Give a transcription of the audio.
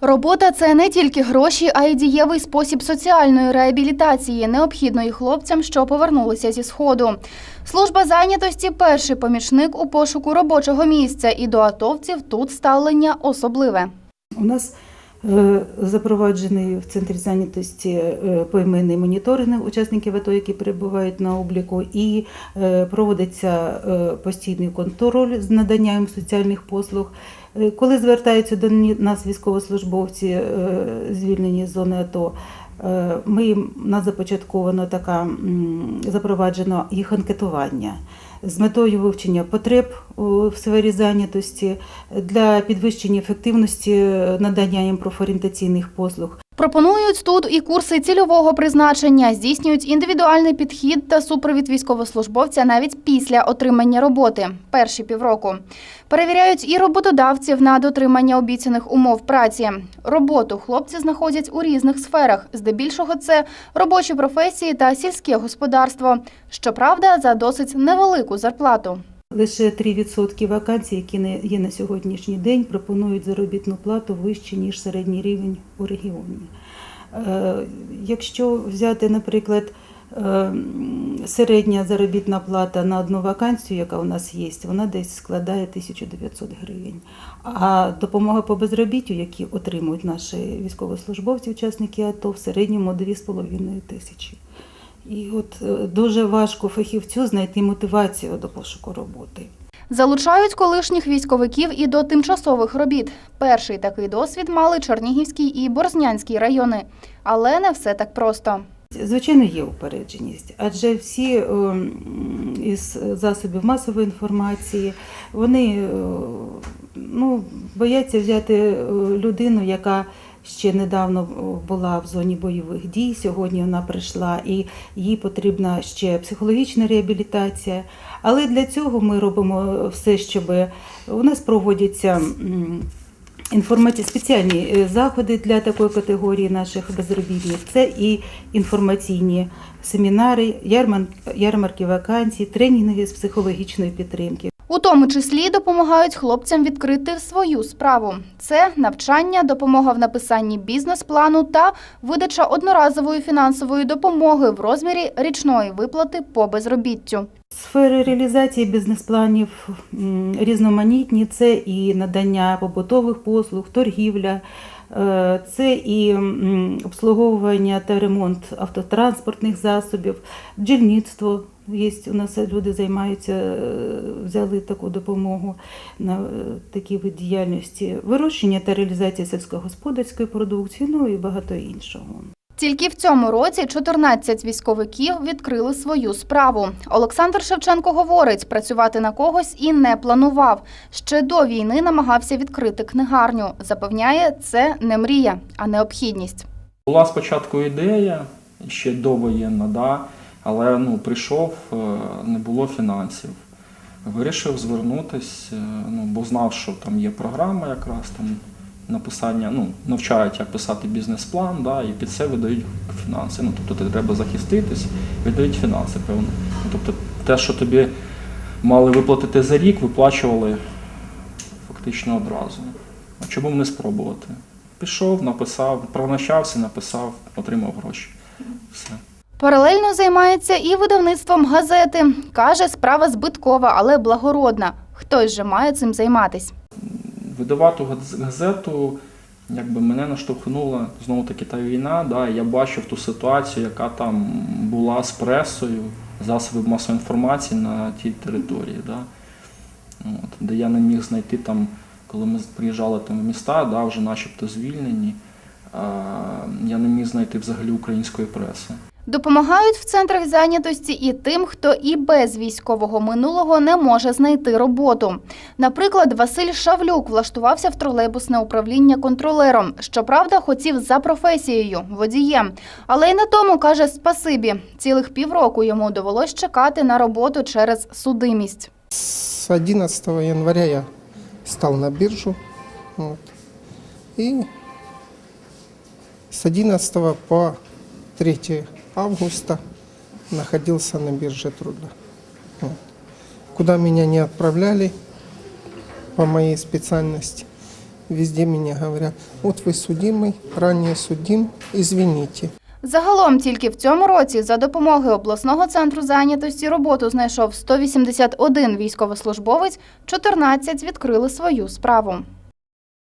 Робота це не тільки гроші, а й дієвий спосіб соціальної реабілітації, необхідної хлопцям, що повернулися зі сходу. Служба зайнятості перший помічник у пошуку робочого місця, і до атовців тут ставлення особливе. У нас запроваджений в центрі зайнятості е, поіменний моніторинг учасників АТО, які перебувають на обліку, і е, проводиться е, постійний контроль з наданням соціальних послуг. Е, Коли звертаються до нас військовослужбовці, е, звільнені з зони АТО, е, ми їм- у нас започатковано така запроваджено їх анкетування з метою вивчення потреб у- сфері зайнятості для підвищення ефективності надання їм профорієнтаційних послуг. Пропонують тут і курси цільового призначення, здійснюють індивідуальний підхід та супровід військовослужбовця навіть після отримання роботи перші півроку. Перевіряють і роботодавців на дотримання обіцяних умов праці. Роботу хлопці знаходять у різних сферах. Здебільшого це робочі професії та сільське господарство. Щоправда, за досить невелику зарплату. Лише 3% вакансій, які не- є на сьогоднішній день, пропонують заробітну плату вище, ніж середній рівень у регіоні. Е, Якщо взяти, наприклад, е, середня заробітна плата на одну вакансію, яка у нас є, вона десь складає 1900 гривень. А допомога по безробіттю, які отримують наші військовослужбовці, учасники АТО, в середньому 2,5 тисячі. І от е, дуже важко фахівцю знайти мотивацію до пошуку роботи. Залучають колишніх військовиків і до тимчасових робіт. Перший такий досвід мали Чернігівський і Борзнянський райони. Але не все так просто. Звичайно, є упередженість, адже всі е, із засобів масової інформації вони е, ну, бояться взяти людину, яка ще недавно е, була в зоні бойових дій. Сьогодні вона прийшла і їй потрібна ще психологічна реабілітація. Але для цього ми робимо все, щоб у нас проводяться. м, Інформаці... спеціальні е, заходи для такої категорії наших безробітних це і інформаційні семінари, ярмарки вакансій, тренінги з психологічної підтримки. У тому числі допомагають хлопцям відкрити свою справу. Це навчання, допомога в написанні бізнес-плану та видача одноразової фінансової допомоги в розмірі річної виплати по безробіттю. Сфери реалізації бізнес-планів різноманітні. Це і надання побутових послуг, торгівля, е, це і обслуговування та ремонт автотранспортних засобів, бджільництво. Є у нас люди займаються, е, взяли таку допомогу на е, такий вид діяльності, вирощення та реалізація сільськогосподарської продукції, ну і багато іншого. Тільки в цьому році 14 військовиків відкрили свою справу. Олександр Шевченко говорить, працювати на когось і не планував. Ще до війни намагався відкрити книгарню. Запевняє, це не мрія, а необхідність. Була спочатку ідея, ще довоєнна, да, але ну, прийшов, е, не було фінансів. Вирішив звернутися, ну, бо знав, що там є програма якраз там написання, ну, навчають, як писати бізнес-план, да, і під це видають фінанси. Ну, тобто ти треба захиститись, видають фінанси, певно. Ну, Тобто те, що тобі мали виплатити за рік, виплачували фактично одразу. А чому б не спробувати? Пішов, написав, пронащався, написав, отримав гроші. Все. Паралельно займається і видавництвом газети. Каже, справа збиткова, але благородна. Хтось же має цим займатись. Видавати газету, якби мене наштовхнула знову таки та війна. Да, я бачив ту ситуацію, яка там була з пресою, засобів масової інформації на тій території. Да. От, де я не міг знайти там, коли ми приїжджали там в міста, да, вже начебто звільнені, я не міг знайти взагалі української преси. Допомагають в центрах зайнятості і тим, хто і без військового минулого не може знайти роботу. Наприклад, Василь Шавлюк влаштувався в тролейбусне управління контролером. Щоправда, хотів за професією водієм. Але й на тому каже спасибі. Цілих півроку йому довелось чекати на роботу через судимість. С 11 января я стал на биржу. Вот. И с 11 по 3 августа находился на бирже труда. Вот. Куда меня не отправляли по моей специальности. Везде меня говорят, вот вы судимый, ранее судим, извините. Загалом тільки в цьому році за допомогою обласного центру зайнятості роботу знайшов 181 військовослужбовець, 14 відкрили свою справу.